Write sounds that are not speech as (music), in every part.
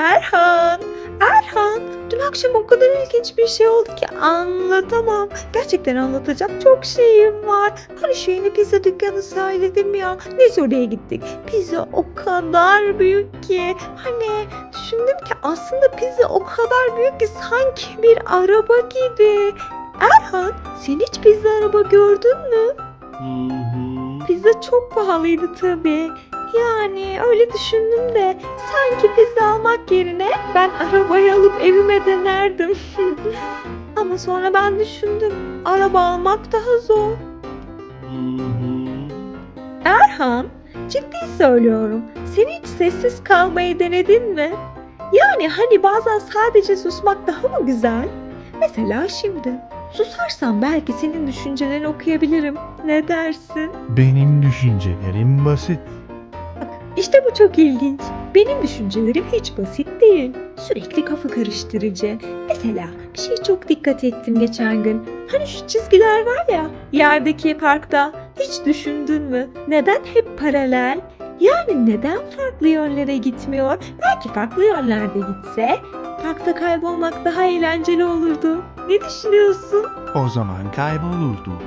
Erhan, Erhan, dün akşam o kadar ilginç bir şey oldu ki anlatamam. Gerçekten anlatacak çok şeyim var. Hani şu yeni pizza dükkanı söyledim ya. Neyse oraya gittik. Pizza o kadar büyük ki. Hani düşündüm ki aslında pizza o kadar büyük ki sanki bir araba gibi. Erhan, sen hiç pizza araba gördün mü? Pizza çok pahalıydı tabii. Yani öyle düşündüm de sanki pizza almak yerine ben arabayı alıp evime denerdim. (laughs) Ama sonra ben düşündüm araba almak daha zor. Erhan ciddi söylüyorum. Sen hiç sessiz kalmayı denedin mi? Yani hani bazen sadece susmak daha mı güzel? Mesela şimdi. Susarsam belki senin düşüncelerini okuyabilirim. Ne dersin? Benim düşüncelerim basit. İşte bu çok ilginç. Benim düşüncelerim hiç basit değil. Sürekli kafa karıştırıcı. Mesela bir şeye çok dikkat ettim geçen gün. Hani şu çizgiler var ya yerdeki parkta. Hiç düşündün mü? Neden hep paralel? Yani neden farklı yönlere gitmiyor? Belki farklı yönlerde gitse parkta kaybolmak daha eğlenceli olurdu. Ne düşünüyorsun? O zaman kaybolurduk.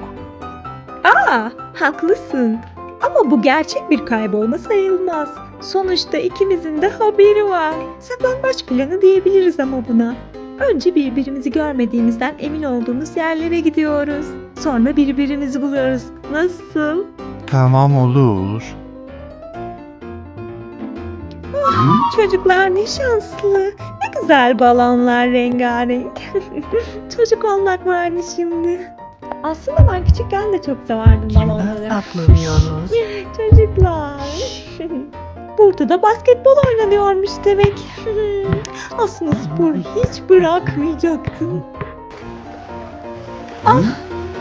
Aa, haklısın. Ama bu gerçek bir kaybolma sayılmaz. Sonuçta ikimizin de haberi var. Saklambaç planı diyebiliriz ama buna. Önce birbirimizi görmediğimizden emin olduğumuz yerlere gidiyoruz. Sonra birbirimizi buluyoruz. Nasıl? Tamam olur. Çocuklar ne şanslı. Ne güzel balonlar rengarenk. (laughs) Çocuk olmak vardı şimdi. Aslında ben küçükken de çok severdim balonları. saklanıyoruz? (laughs) Çocuklar. Burada da basketbol oynanıyormuş demek. (laughs) Aslında sporu hiç bırakmayacaktım. Ah,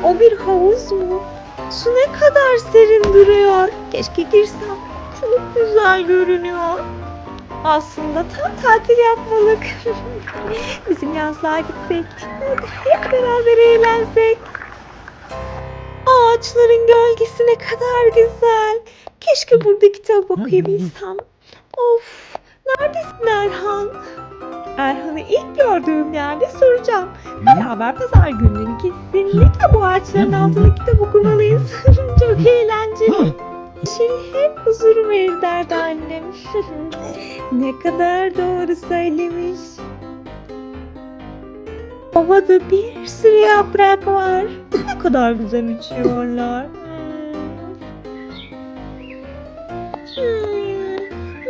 o bir havuz mu? Su ne kadar serin duruyor. Keşke girsem. Çok güzel görünüyor. Aslında tam tatil yapmalık. (laughs) Bizim yazlığa gitsek. Hadi hep beraber eğlensek. Ağaçların gölgesi ne kadar güzel. Keşke burada kitap okuyabilsem. Of, neredesin Erhan? Erhan'ı ilk gördüğüm yerde soracağım. Beraber pazar günleri kesinlikle bu ağaçların altında kitap okumalıyız. (laughs) Çok eğlenceli. Şey hep huzur verir derdi annem. (laughs) ne kadar doğru söylemiş. Ovada bir sürü yaprak var. Kadar güzel uçuyorlar. Hmm,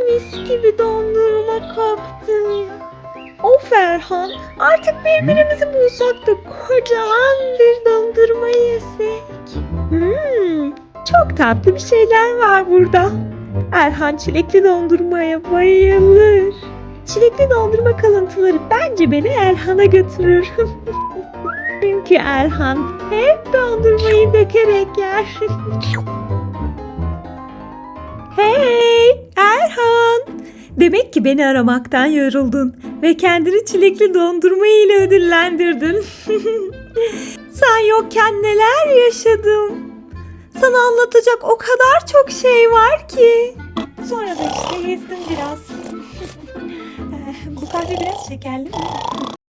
mis gibi dondurma kaptım. Of Erhan, artık birbirimizi bulsak da kocaman bir dondurma yesek. Hmm, çok tatlı bir şeyler var burada. Erhan çilekli dondurmaya bayılır. Çilekli dondurma kalıntıları bence beni Erhan'a götürür. (laughs) Çünkü Erhan hep dondurmayı dökerek yer. hey Erhan! Demek ki beni aramaktan yoruldun ve kendini çilekli dondurma ile ödüllendirdin. (laughs) Sen yokken neler yaşadım. Sana anlatacak o kadar çok şey var ki. Sonra da işte gezdim biraz. (laughs) Eh, Bu kahve biraz şekerli mi?